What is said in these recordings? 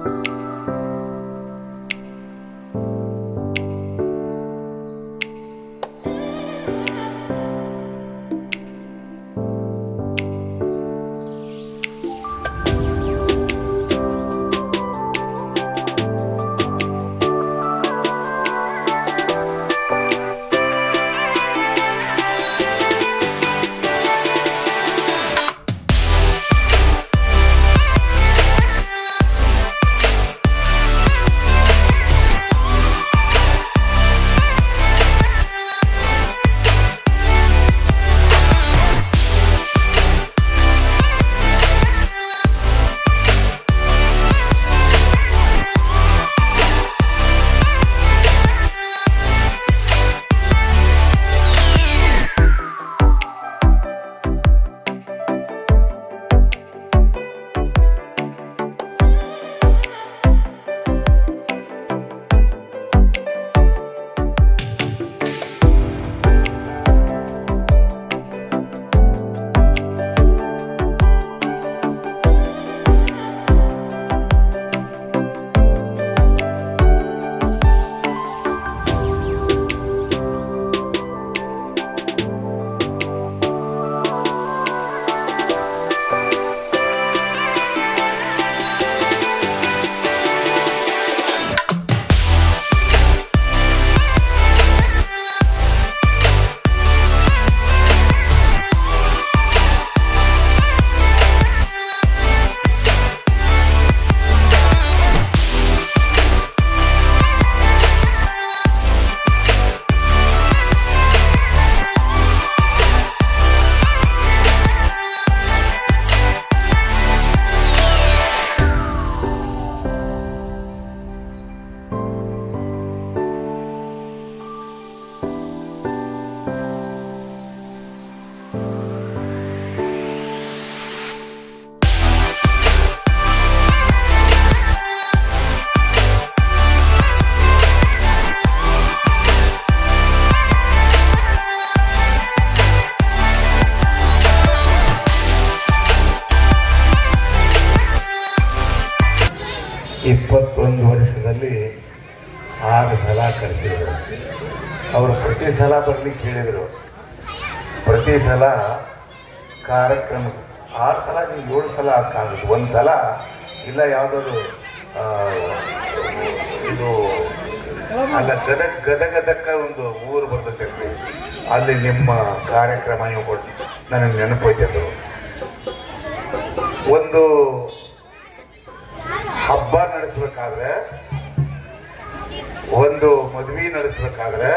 ಇಪ್ಪತ್ತೊಂದು ಬರ್ಲಿಕ್ಕೆ ಹೇಳಿದರು ಪ್ರತಿ ಸಲ ಕಾರ್ಯಕ್ರಮ, ಆರು ಸಲ ನೀವು ಏಳು ಸಲ ಕಾಣಿಸ್ ಒಂದು ಸಲ ಇಲ್ಲ ಯಾವುದಾದ್ರು ಇದು, ಅಲ್ಲ ಗದಗ ಗದಗದಕ್ಕ ಒಂದು ಊರು ಬರ್ತೈತೆ ಅಲ್ಲಿ. ನಿಮ್ಮ ಕಾರ್ಯಕ್ರಮ ನೀವು ಕೊಟ್ಟು ನನಗೆ ನೆನಪೋಯ್ತಿದ್ರು ಒಂದು ಹಬ್ಬ ನಡೆಸಬೇಕಾದ್ರೆ, ಒಂದು ಮದುವೆ ನಡೆಸಬೇಕಾದ್ರೆ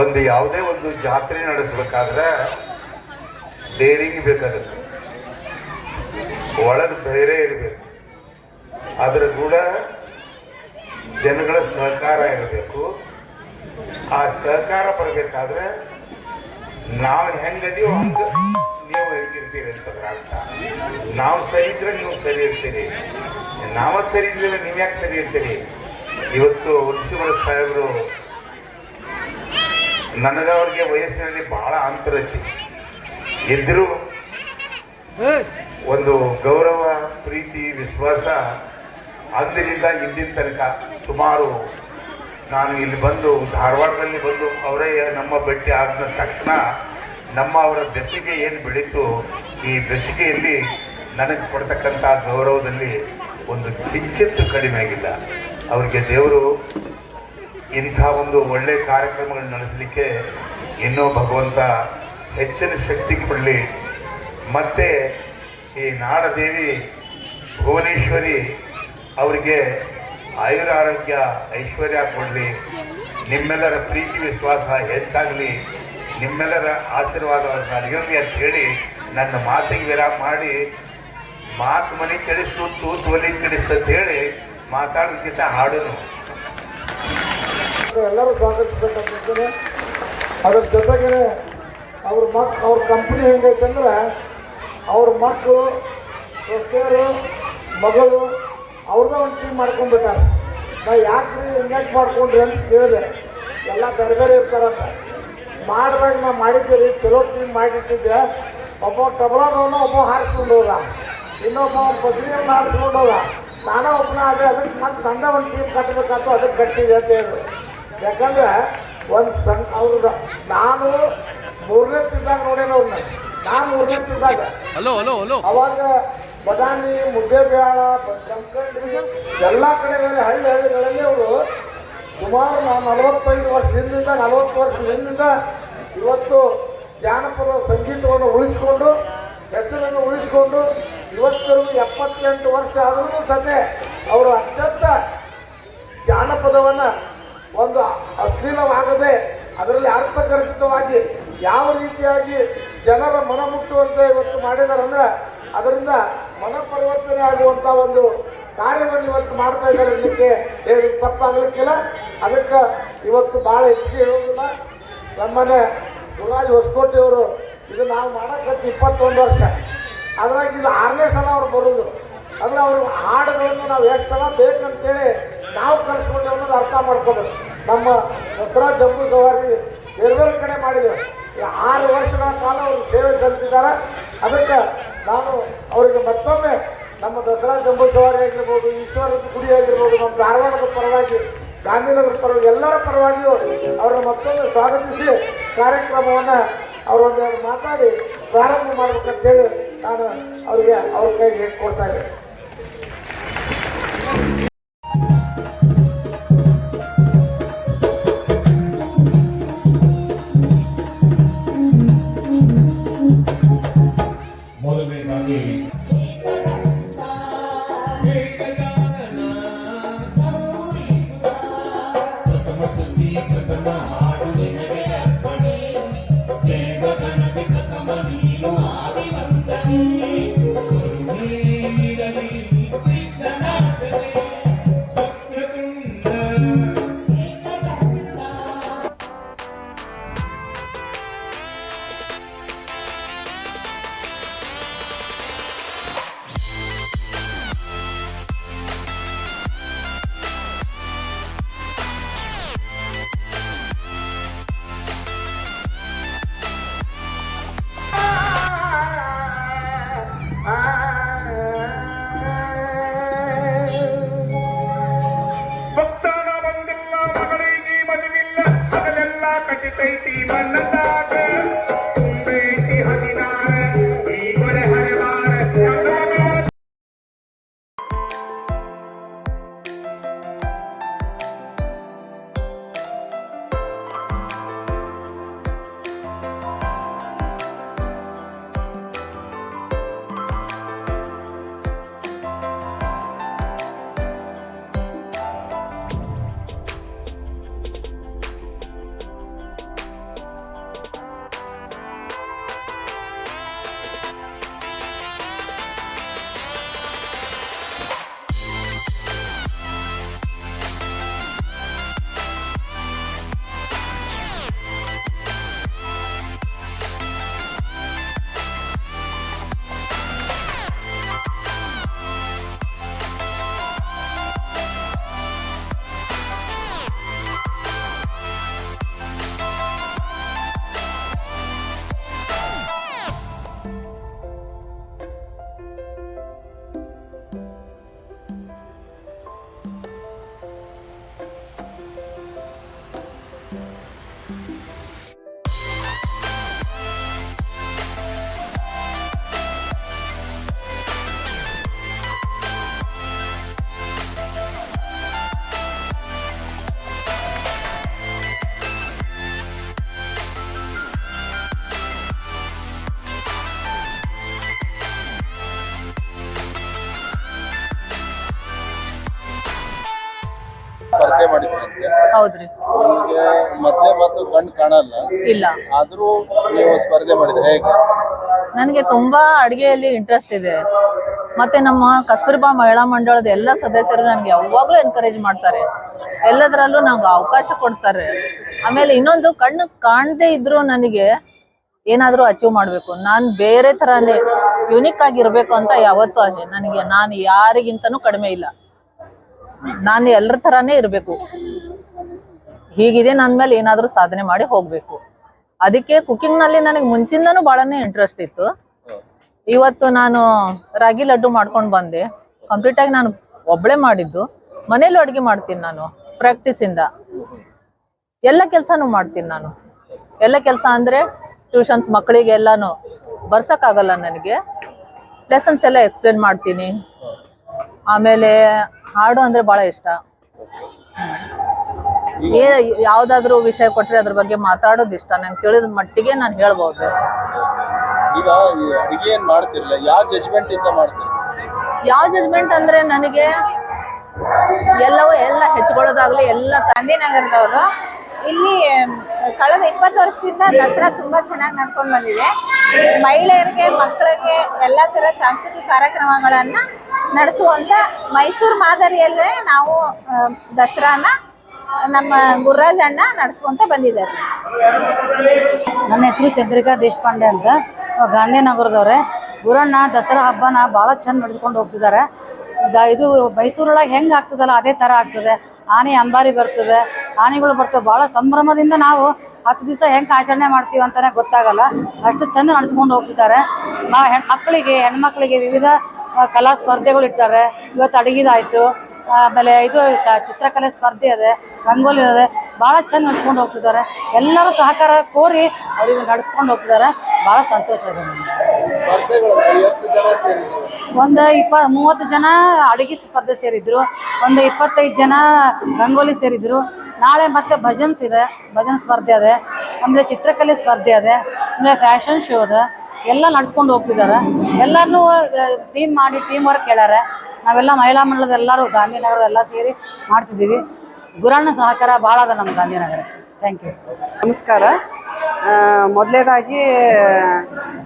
ಒಂದು ಯಾವುದೇ ಒಂದು ಜಾತ್ರೆ ನಡೆಸಬೇಕಾದ್ರೆ ಡೇರಿಂಗ್ ಬೇಕಾಗುತ್ತೆ. ಒಳಗೆ ಧೈರ್ಯ ಇರಬೇಕು. ಅದರ ಕೂಡ ಜನಗಳ ಸಹಕಾರ ಇರಬೇಕು. ಆ ಸಹಕಾರ ಬರಬೇಕಾದ್ರೆ ನಾವು ಹೆಂಗದೀವೋ ಹಂಗ ನೀವು ಹೆಂಗಿರ್ತೀರಿ ಅಂತಂದ್ರೆ ಅರ್ಥ. ನಾವು ಸರಿ ಇದ್ರೆ ನೀವು ಸರಿ ಇರ್ತೀರಿ. ನಾವ ಸರಿ ಇದ್ರೆ ನೀವು ಯಾಕೆ ಸರಿ ಇರ್ತೀರಿ? ಇವತ್ತು ವಂಶಿವರ ಸಾಹೇಬರು ನನಗವ್ರಿಗೆ ವಯಸ್ಸಿನಲ್ಲಿ ಬಹಳ ಅಂತರ ಐತಿ. ಇದ್ರೂ ಒಂದು ಗೌರವ ಪ್ರೀತಿ ವಿಶ್ವಾಸ ಅಂದಿನಿಂದ ಇಂದಿನ ತನಕ ಸುಮಾರು ನಾನು ಇಲ್ಲಿ ಬಂದು ಧಾರವಾಡದಲ್ಲಿ ಬಂದು ಅವರೇ ನಮ್ಮ ಭೇಟಿ ಆದ ತಕ್ಷಣ ನಮ್ಮ ಅವರ ಬೆಸಿಗೆ ಏನು ಬೆಳೀತು ಈ ಬೆಸಿಗೆಯಲ್ಲಿ ನನಗೆ ಕೊಡ್ತಕ್ಕಂಥ ಗೌರವದಲ್ಲಿ ಒಂದು ಕಿಂಚಿತ್ತು ಕಡಿಮೆ ಆಗಿಲ್ಲ. ಅವರಿಗೆ ದೇವರು ಇಂಥ ಒಂದು ಒಳ್ಳೆ ಕಾರ್ಯಕ್ರಮಗಳನ್ನು ನಡೆಸಲಿಕ್ಕೆ ಇನ್ನೂ ಭಗವಂತ ಹೆಚ್ಚಿನ ಶಕ್ತಿ ಕೊಡಲಿ. ಮತ್ತೆ ಈ ನಾಡದೇವಿ ಭುವನೇಶ್ವರಿ ಅವರಿಗೆ ಆಯುರ ಆರೋಗ್ಯ ಐಶ್ವರ್ಯ ಕೊಡಲಿ. ನಿಮ್ಮೆಲ್ಲರ ಪ್ರೀತಿ ವಿಶ್ವಾಸ ಹೆಚ್ಚಾಗಲಿ. ನಿಮ್ಮೆಲ್ಲರ ಆಶೀರ್ವಾದ ಅಂತ ಹೇಳಿ ನನ್ನ ಮಾತಿಗೆ ವಿರಾಮ ಮಾಡಿ ಮಾತು ಮನೆ ಕೆಡಿಸ್ತು, ತೂತು ಒಲಿ ಕೆಡಿಸ್ತು ಅಂತ ಹೇಳಿ ಮಾತಾಡೋದಕ್ಕಿಂತ ಹಾಡೋನು ಎಲ್ಲರೂ ಸ್ವಾಗತಿಸ್ಬೇಕಂತಿದ್ದೇನೆ ಅದ್ರ ಜೊತೆಗೆ ಅವ್ರ ಮಕ್, ಅವ್ರ ಕಂಪ್ನಿ ಹೆಂಗೈತಂದ್ರೆ ಅವ್ರ ಮಕ್ಕಳು ಸೊಸೆಯರು, ಮಗಳು ಅವ್ರದ್ದೇ ಒಂದು ಟೀಮ್ ಮಾಡ್ಕೊಂಡ್ಬಿಟ್ಟಾರೆ. ನಾ ಯಾಕ್ರಿ ಹಿಂಗ್ಯಾಕೆ ಮಾಡ್ಕೊಂಡ್ರಿ ಅಂತ ಕೇಳಿದೆ. ಎಲ್ಲ ಬೇರೆ ಬೇರೆ ಇರ್ತಾರಂತ. ಮಾಡಿದಾಗ ನಾ ಮಾಡಿದ್ದೀರಿ, ಚಲೋ ಟೀಮ್ ಮಾಡಿಟ್ಟಿದ್ದೆ. ಒಬ್ಬ ಟಬಲಾದವನು ಒಬ್ಬ ಹಾರಿಸ್ಕೊಂಡು ಹೋದ. ಇನ್ನೊಬ್ಬ ಬದ್ರಿಯನ್ನು ಹಾರಿಸ್ಕೊಂಡು ಹೋದ. ನಾನೇ ಒಬ್ಬನ ಆದರೆ ಅದಕ್ಕೆ ಮತ್ತೆ ತಂಡ ಒಂದು ಟೀಮ್ ಕಟ್ಟಬೇಕಾಯ್ತು ಅದಕ್ಕೆ ಕಟ್ಟಿದೆ ಅಂತ ಹೇಳಿದ್ರು. ಯಾಕಂದ್ರೆ ಒಂದು ಸಣ್ಣ ಅವ್ರದ ನಾನು ಮೂರನೇ ತಿಂದಾಗ ನೋಡೇನ ಅವ್ರನ್ನ ನಾನು ಮೂರನೇ ತಿಂದಾಗ. Hello hello hello. ಅವಾಗ ಬದಾಮಿ ಮುದ್ದೇಬೇಳ ಜಮಖಂಡಿ ಎಲ್ಲ ಕಡೆಗಳಲ್ಲಿ ಹಳ್ಳಿ ಹಳ್ಳಿಗಳಲ್ಲಿ ಅವರು ಸುಮಾರು ನಾವು ನಲವತ್ತೈದು ವರ್ಷ ಹಿಂದಿಂದ ನಲವತ್ತು ವರ್ಷ ಹಿಂದಿಂದ ಇವತ್ತು ಜಾನಪದ ಸಂಗೀತವನ್ನು ಉಳಿಸ್ಕೊಂಡು ಹೆಸರನ್ನು ಉಳಿಸ್ಕೊಂಡು ಇವತ್ತು ಎಪ್ಪತ್ತೆಂಟು ವರ್ಷ ಆದರೂ ಸತೆ ಅವರು ಅತ್ಯಂತ ಜಾನಪದವನ್ನು ಒಂದು ಅಶ್ಲೀಲವಾಗದೆ ಅದರಲ್ಲಿ ಅರ್ಥಗರ್ಭಿತವಾಗಿ ಯಾವ ರೀತಿಯಾಗಿ ಜನರ ಮನ ಮುಟ್ಟುವಂತೆ ಇವತ್ತು ಮಾಡಿದ್ದಾರೆ ಅಂದ್ರೆ ಅದರಿಂದ ಮನ ಪರಿವರ್ತನೆ ಆಗುವಂಥ ಒಂದು ಕಾರ್ಯವನ್ನು ಇವತ್ತು ಮಾಡ್ತಾ ಇದ್ದಾರೆ ಅನ್ನಕ್ಕೆ ಏನು ತಪ್ಪಾಗಲಿಕ್ಕಿಲ್ಲ. ಅದಕ್ಕೆ ಇವತ್ತು ಭಾಳ ಹೆಚ್ಚಿಗೆ ಹೇಳೋದಿಲ್ಲ ನಮ್ಮನೆ ಗುರುರಾಜ್ ಹೊಸಕೋಟೆ ಅವರು ಇದು ನಾವು ಮಾಡಕ್ಕೆ ಇಪ್ಪತ್ತೊಂದು ವರ್ಷ. ಅದ್ರಾಗ ಇದು ಆರನೇ ಸಲ ಅವ್ರು ಬರೋದು. ಅಂದ್ರೆ ಅವ್ರ ಹಾಡುಗಳನ್ನು ನಾವು ಎಷ್ಟು ಸಲ ಬೇಕಂತೇಳಿ ನಾವು ಕಲಿಸ್ಕೊಂಡೇವೆ ಅನ್ನೋದು ಅರ್ಥ ಮಾಡ್ಕೋಬೇಕು. ನಮ್ಮ ದಸರಾ ಜಂಬೂ ಸವಾರಿ ಬೇರೆ ಬೇರೆ ಕಡೆ ಮಾಡಿದೆ. ಆರು ವರ್ಷಗಳ ಕಾಲ ಅವರು ಸೇವೆ ಸಲ್ಲಿಸಿದ್ದಾರೆ. ಅದಕ್ಕೆ ನಾನು ಅವರಿಗೆ ಮತ್ತೊಮ್ಮೆ ನಮ್ಮ ದಸರಾ ಜಂಬೂ ಸವಾರಿ ಆಗಿರ್ಬೋದು ಈಶ್ವರದ ಗುಡಿ ಆಗಿರ್ಬೋದು, ನಮ್ಮ ಧಾರವಾಡದ ಪರವಾಗಿ, ಗಾಂಧಿನಗರ ಪರವಾಗಿ, ಎಲ್ಲರ ಪರವಾಗಿಯೂ ಅವರನ್ನು ಮತ್ತೊಮ್ಮೆ ಸ್ವಾಗತಿಸಿ ಕಾರ್ಯಕ್ರಮವನ್ನು ಅವರೊಂದು ಮಾತಾಡಿ ಪ್ರಾರಂಭ ಮಾಡ್ಬೇಕಂತೇಳಿ ನಾನು ಅವರಿಗೆ ಅವ್ರ ಕೈಗೆ ಕೊಡ್ತಾ ಇದ್ದೇನೆ. ಅದೆಲ್ಲ ಕಟ್ಟಿತೈತಿ ಹೌದ್ರಿ. ನಿಮ್ಗೆ ಮೊದ್ಲೇ ಮತ್ತು ಕಣ್ ಕಾಣಲ್ಲ. ಇಲ್ಲ. ಆದ್ರೂ ನೀವು ಸ್ಪರ್ಧೆ ಮಾಡಿದ್ರೆ ಹೇಗೆ? ನನಗೆ ತುಂಬಾ ಅಡಿಗೆಯಲ್ಲಿ ಇಂಟ್ರೆಸ್ಟ್ ಇದೆ. ಮತ್ತೆ ನಮ್ಮ ಕಸ್ತೂರ್ಬಾ ಮಹಿಳಾ ಮಂಡಳದ ಎಲ್ಲ ಸದಸ್ಯರು ನನಗೆ ಯಾವಾಗಲೂ ಎನ್ಕರೇಜ್ ಮಾಡ್ತಾರೆ. ಎಲ್ಲದರಲ್ಲೂ ನಂಗೆ ಅವಕಾಶ ಕೊಡ್ತಾರೆ. ಆಮೇಲೆ ಇನ್ನೊಂದು ಕಣ್ಣು ಕಾಣದೇ ಇದ್ರೂ ನನಗೆ ಏನಾದರೂ ಅಚೀವ್ ಮಾಡಬೇಕು. ನಾನು ಬೇರೆ ಥರನೇ ಯುನಿಕ್ ಆಗಿರ್ಬೇಕು ಅಂತ ಯಾವತ್ತೂ ಆಸೆ. ನನಗೆ ನಾನು ಯಾರಿಗಿಂತನೂ ಕಡಿಮೆ ಇಲ್ಲ. ನಾನು ಎಲ್ಲರ ಥರನೇ ಇರಬೇಕು. ಹೀಗಿದೆ ನನ್ನ ಮೇಲೆ ಏನಾದರೂ ಸಾಧನೆ ಮಾಡಿ ಹೋಗಬೇಕು. ಅದಕ್ಕೆ ಕುಕಿಂಗ್ನಲ್ಲಿ ನನಗೆ ಮುಂಚಿಂದನೂ ಭಾಳನೇ ಇಂಟ್ರೆಸ್ಟ್ ಇತ್ತು. ಇವತ್ತು ನಾನು ರಾಗಿ ಲಡ್ಡು ಮಾಡ್ಕೊಂಡು ಬಂದೆ. ಕಂಪ್ಲೀಟ್ ಆಗಿ ನಾನು ಒಬ್ಬಳೇ ಮಾಡಿದ್ದು. ಮನೇಲಿ ಅಡುಗೆ ಮಾಡ್ತೀನಿ ನಾನು ಪ್ರಾಕ್ಟೀಸಿಂದ ಎಲ್ಲ ಕೆಲಸನೂ ಮಾಡ್ತೀನಿ ನಾನು. ಎಲ್ಲ ಕೆಲಸ ಅಂದ್ರೆ ಟ್ಯೂಷನ್ಸ್ ಮಕ್ಕಳಿಗೆ ಎಲ್ಲಾನು ಬರ್ಸೋಕ್ಕಾಗಲ್ಲ ನನಗೆ. ಲೆಸನ್ಸ್ ಎಲ್ಲ ಎಕ್ಸ್ಪ್ಲೇನ್ ಮಾಡ್ತೀನಿ. ಆಮೇಲೆ ಹಾಡು ಅಂದ್ರೆ ಬಹಳ ಇಷ್ಟ. ಏ ಯಾವ್ದಾದ್ರು ವಿಷಯ ಕೊಟ್ಟರೆ ಅದ್ರ ಬಗ್ಗೆ ಮಾತಾಡೋದು ಇಷ್ಟ. ನಂಗೆ ತಿಳಿದ ಮಟ್ಟಿಗೆ ನಾನು ಹೇಳ್ಬೋದು. ಈಗ ಈ ಅಡಿಗೆ ಏನ್ ಮಾಡ್ತಿರ್ಲಿಲ್ಲ? ಯಾವ ಜಜ್ಮೆಂಟ್ ಇಂದ ಮಾಡ್ತೀರಿ ಯಾವ ಜಜ್ಮೆಂಟ್ ಅಂದ್ರೆ ನನಗೆ ಎಲ್ಲವೂ ಎಲ್ಲ ಹೆಚ್ಕೊಳ್ಳೋದಾಗ್ಲಿ ಎಲ್ಲ ಗಾಂಧಿನಗರದವರು ಇಲ್ಲಿ ಕಳೆದ ಇಪ್ಪತ್ತು ವರ್ಷದಿಂದ ದಸರಾ ತುಂಬಾ ಚೆನ್ನಾಗಿ ನಡ್ಕೊಂಡು ಬಂದಿದೆ. ಮಹಿಳೆಯರಿಗೆ ಮಕ್ಕಳಿಗೆ ಎಲ್ಲ ತರ ಸಾಂಸ್ಕೃತಿಕ ಕಾರ್ಯಕ್ರಮಗಳನ್ನು ನಡೆಸುವಂತ ಮೈಸೂರು ಮಾದರಿಯಲ್ಲೇ ನಾವು ದಸರಾನ ನಮ್ಮ ಗುರುರಾಜ್ ಅಣ್ಣ ನಡೆಸ್ಕೊಂತ ಬಂದಿದ್ದಾರೆ. ನನ್ನ ಹೆಸರು ಚಂದ್ರಿಕಾ ದೇಶಪಾಂಡೆ ಅಂತ. ನಾವು ಗಾಂಧಿನಗರದವ್ರೆ. ಗುರಣ್ಣ ದಸರಾ ಹಬ್ಬನ ಭಾಳ ಚಂದ ನಡೆಸ್ಕೊಂಡು ಹೋಗ್ತಿದ್ದಾರೆ. ಇದು ಮೈಸೂರೊಳಗೆ ಹೆಂಗೆ ಆಗ್ತದಲ್ಲ, ಅದೇ ಥರ ಆಗ್ತದೆ. ಆನೆ ಅಂಬಾರಿ ಬರ್ತದೆ. ಆನೆಗಳು ಬರ್ತವೆ. ಭಾಳ ಸಂಭ್ರಮದಿಂದ ನಾವು ಹತ್ತು ದಿವಸ ಹೆಂಗೆ ಆಚರಣೆ ಮಾಡ್ತೀವಿ ಅಂತಲೇ ಗೊತ್ತಾಗಲ್ಲ. ಅಷ್ಟು ಚಂದ ನಡೆಸ್ಕೊಂಡು ಹೋಗ್ತಿದ್ದಾರೆ. ಮಾ ಹೆಣ್ ಮಕ್ಕಳಿಗೆ, ಹೆಣ್ಮಕ್ಳಿಗೆ ವಿವಿಧ ಕಲಾ ಸ್ಪರ್ಧೆಗಳು ಇರ್ತಾರೆ ಇವತ್ತು ಅಡುಗೆದಾಯಿತು. ಆಮೇಲೆ ಇದು ಚಿತ್ರಕಲೆ ಸ್ಪರ್ಧೆ ಇದೆ ರಂಗೋಲಿ ಇದೆ ಭಾಳ ಚೆಂದ ನಡ್ಸ್ಕೊಂಡು ಹೋಗ್ತಿದ್ದಾರೆ. ಎಲ್ಲರೂ ಸಹಕಾರ ಕೋರಿ ಅವ್ರಿಗೆ ನಡೆಸ್ಕೊಂಡು ಹೋಗ್ತಿದ್ದಾರೆ. ಭಾಳ ಸಂತೋಷ ಇದೆ ಒಂದು ಇಪ್ಪ, ಮೂವತ್ತು ಜನ ಅಡುಗೆ ಸ್ಪರ್ಧೆ ಸೇರಿದ್ರು, ಒಂದು ಇಪ್ಪತ್ತೈದು ಜನ ರಂಗೋಲಿ ಸೇರಿದ್ರು. ನಾಳೆ ಮತ್ತೆ ಭಜನ್ಸ್ ಇದೆ, ಭಜನ್ ಸ್ಪರ್ಧೆ ಇದೆ ಆಮೇಲೆ ಚಿತ್ರಕಲೆ ಸ್ಪರ್ಧೆ ಇದೆ ಆಮೇಲೆ ಫ್ಯಾಷನ್ ಶೋ ಇದೆ ಎಲ್ಲ ನಡ್ಸ್ಕೊಂಡು ಹೋಗ್ತಿದ್ದಾರೆ. ಎಲ್ಲರನ್ನೂ ಟೀಮ್ ಮಾಡಿ ಟೀಮ್ ವರ್ಕ್ ಹೇಳ್ಯಾರೆ ನಾವೆಲ್ಲ ಮಹಿಳಾ ಮಂಡಲದ ಎಲ್ಲರೂ ಗಾಂಧಿನಗರ ಎಲ್ಲ ಸೇರಿ ಮಾಡ್ತಿದ್ದೀವಿ. ಗುರಣ್ಣ ಸಹಕಾರ ಭಾಳ ಅದ ನಮ್ಮ ಗಾಂಧಿನಗರ. ಥ್ಯಾಂಕ್ ಯು ನಮಸ್ಕಾರ. ಮೊದಲೇದಾಗಿ,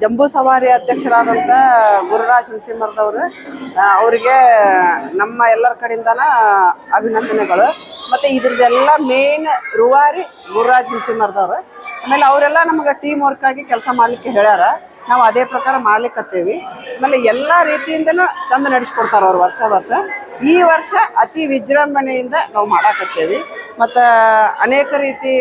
ಜಂಬೂ ಸವಾರಿ ಅಧ್ಯಕ್ಷರಾದಂಥ ಗುರುರಾಜ್ ನರಸಿಂಹರದವರು ಅವರಿಗೆ ನಮ್ಮ ಎಲ್ಲರ ಕಡೆಯಿಂದನ ಅಭಿನಂದನೆಗಳು. ಮತ್ತು ಇದ್ರದ್ದೆಲ್ಲ ಮೇನ್ ರುವಾರಿ ಗುರುರಾಜ್ ನರಸಿಂಹರದವರು. ಆಮೇಲೆ ಅವರೆಲ್ಲ ನಮ್ಗೆ ಟೀಮ್ ವರ್ಕ್ ಆಗಿ ಕೆಲಸ ಮಾಡಲಿಕ್ಕೆ ಹೇಳ್ಯಾರ. ನಾವು ಅದೇ ಪ್ರಕಾರ ಮಾಡ್ಲಿಕ್ಕತ್ತೇವಿ ಆಮೇಲೆ ಎಲ್ಲ ರೀತಿಯಿಂದನೂ ಚಂದ ನಡೆಸ್ಕೊಡ್ತಾರೆ ಅವ್ರು ವರ್ಷ ವರ್ಷ. ಈ ವರ್ಷ ಅತಿ ವಿಜೃಂಭಣೆಯಿಂದ ನಾವು ಮಾಡಾಕತ್ತೇವಿ. ಮತ್ತು ಅನೇಕ ರೀತಿ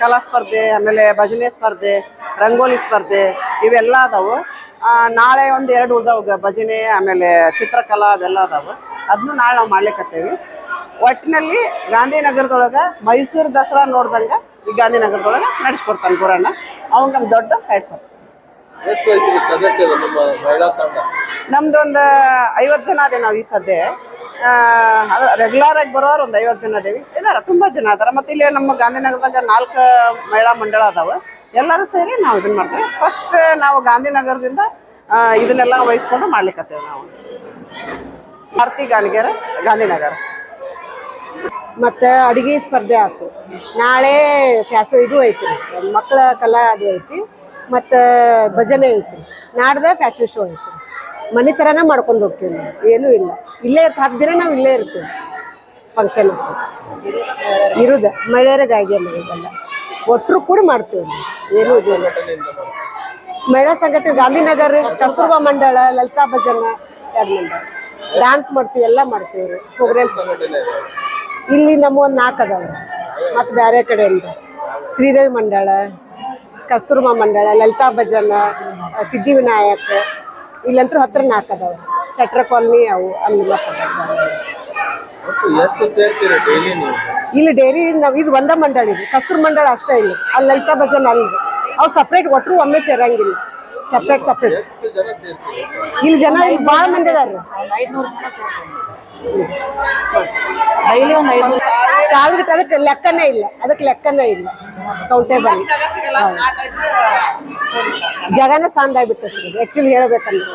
ಕಲಾ ಸ್ಪರ್ಧೆ, ಆಮೇಲೆ ಭಜನೆ ಸ್ಪರ್ಧೆ, ರಂಗೋಲಿ ಸ್ಪರ್ಧೆ ಇವೆಲ್ಲ ಅದಾವು. ನಾಳೆ ಒಂದು ಎರಡು ಉಳ್ದಾವ ಭಜನೆ, ಆಮೇಲೆ ಚಿತ್ರಕಲಾ ಅವೆಲ್ಲ ಅದಾವು. ಅದನ್ನು ನಾಳೆ ನಾವು ಮಾಡ್ಲಿಕ್ಕತ್ತೇವಿ ಒಟ್ಟಿನಲ್ಲಿ ಗಾಂಧಿನಗರದೊಳಗೆ ಮೈಸೂರು ದಸರಾ ನೋಡ್ದಂಗೆ ಈ ಗಾಂಧಿನಗರದೊಳಗೆ ನಡೆಸ್ಕೊಡ್ತಾನೆ ಗುರಣ್ಣ ಅವ್ನು ನಮ್ಮ ದೊಡ್ಡ ಹೆಡ್ಸಪ್ ಎಷ್ಟು ಸದಸ್ಯರು ನಿಮ್ಮ ಮಹಿಳಾ ತಂಡ? ನಮ್ದೊಂದು ಐವತ್ತು ಜನ ಅದೇ ನಾವು ಈ ಸದ್ಯ. ಅದು ರೆಗ್ಯುಲರ್ ಆಗಿ ಬರೋರು ಒಂದು ಐವತ್ತು ಜನ ಅದೇವಿ. ಇದಾರ ತುಂಬಾ ಜನ ಅದಾರ. ಮತ್ತೆ ಇಲ್ಲಿ ನಮ್ಮ ಗಾಂಧಿನಗರದಾಗ ನಾಲ್ಕು ಮಹಿಳಾ ಮಂಡಳ ಅದಾವ. ಎಲ್ಲರೂ ಸೇರಿ ನಾವು ಇದನ್ನ ಮಾಡ್ತೇವೆ. ಫಸ್ಟ್ ನಾವು ಗಾಂಧಿನಗರದಿಂದ ಇದನ್ನೆಲ್ಲ ವಹಿಸ್ಕೊಂಡು ಮಾಡ್ಲಿಕ್ಕತ್ತೇವೆ ನಾವು. ಭಾರತಿ ಗಾಣಿಗೆರ ಗಾಂಧಿನಗರ. ಮತ್ತು ಅಡುಗೆ ಸ್ಪರ್ಧೆ ಆಯ್ತು. ನಾಳೆ ಫ್ಯಾಷನ್ ಇದು ಐತಿ. ಮಕ್ಕಳ ಕಲಾ ಅದು ಐತಿ. ಮತ್ತು ಭಜನೆ ಐತಿ. ನಾಡ್ದ ಫ್ಯಾಷನ್ ಶೋ ಐತಿ. ಮನೆ ಥರನೇ ಮಾಡ್ಕೊಂಡು ಹೋಗ್ತೀವಿ ಏನೂ ಇಲ್ಲ. ಇಲ್ಲೇ ಇರ್ತ ಹತ್ತು ದಿನ ನಾವು ಇಲ್ಲೇ ಇರ್ತೀವಿ. ಫಂಕ್ಷನ್ ಇರುದ. ಮಹಿಳೆಯರಿಗಾಗಿ ಅಲ್ಲ ಇದೆಲ್ಲ ಒಟ್ಟರು ಕೂಡ ಮಾಡ್ತೀವಿ. ಏನೂ ಇದಿಲ್ಲ ಮಹಿಳಾ ಸಂಘಟನೆ ಗಾಂಧಿನಗರ, ಕಸ್ತೂರ್ಬಾ ಮಂಡಳ, ಲಲಿತಾ ಭಜನ, ಎರಡು ಮಂಡಳ. ಡ್ಯಾನ್ಸ್ ಮಾಡ್ತೀವಿ, ಎಲ್ಲ ಮಾಡ್ತೀವಿ. ರೀ ಪ್ರೋಗ್ರಾಮ್ ಸಂಘಟನೆ ಇಲ್ಲಿ ನಮ್ಮ ಒಂದು ನಾಲ್ಕು ಅದಾವ. ಮತ್ತು ಬೇರೆ ಕಡೆಯಿಂದ ಶ್ರೀದೇವಿ ಮಂಡಳ ಕಸ್ತೂರ್ಮಾ ಮಂಡಳ ಲಲಿತಾ ಭಜನ ಸಿದ್ಧಿವಿನಾಯಕ ಇಲ್ಲಂತೂ ಹತ್ರ ನಾಲ್ಕು ಅದಾವ. ಶಟ್ರ ಕಾಲನಿ ಅವು ಅಲ್ಲಿ ಮತ್ತೆ ಇಲ್ಲಿ ಡೈರಿ ನಾವು ಇದು ಒಂದ ಮಂಡಳ ಇದು ಕಸ್ತೂರ್ ಮಂಡಳ ಅಷ್ಟೇ ಇಲ್ಲಿ. ಅಲ್ಲಿ ಲಲಿತಾ ಭಜನ್ ಅಲ್ಲಿ ಅವು ಸಪ್ರೇಟ್ ಒಟ್ಟರು ಒಮ್ಮೆ ಸೇರಂಗಿಲ್ಲ. ಸಪ್ರೇಟ್ ಸಪ್ರೇಟ್ ಎಷ್ಟು ಜನ ಸೇರ್ತೀರಿ? ಇಲ್ಲಿ ಜನ ಇಲ್ಲಿ ಭಾಳ ಮಂದಿ ಅದಾರ ಡೈಲಿ ಒಂದು ಐದು ಸಾವಿರ ಅದಕ್ಕೆ ಲೆಕ್ಕನೇ ಇಲ್ಲ. ಅದಕ್ಕೆ ಲೆಕ್ಕನೇ ಇಲ್ಲ. ಕೌಂಟೇಬಲ್ ಜಾಗ ಸಿಗಲ್ಲ. ಆ ಟೈಪ್ ಜಗನೇ ಸಾಂದ್ ಆಗ್ಬಿಟ್ಟೈತಿ ಆ್ಯಕ್ಚುಲಿ ಹೇಳ್ಬೇಕಂದ್ರೆ.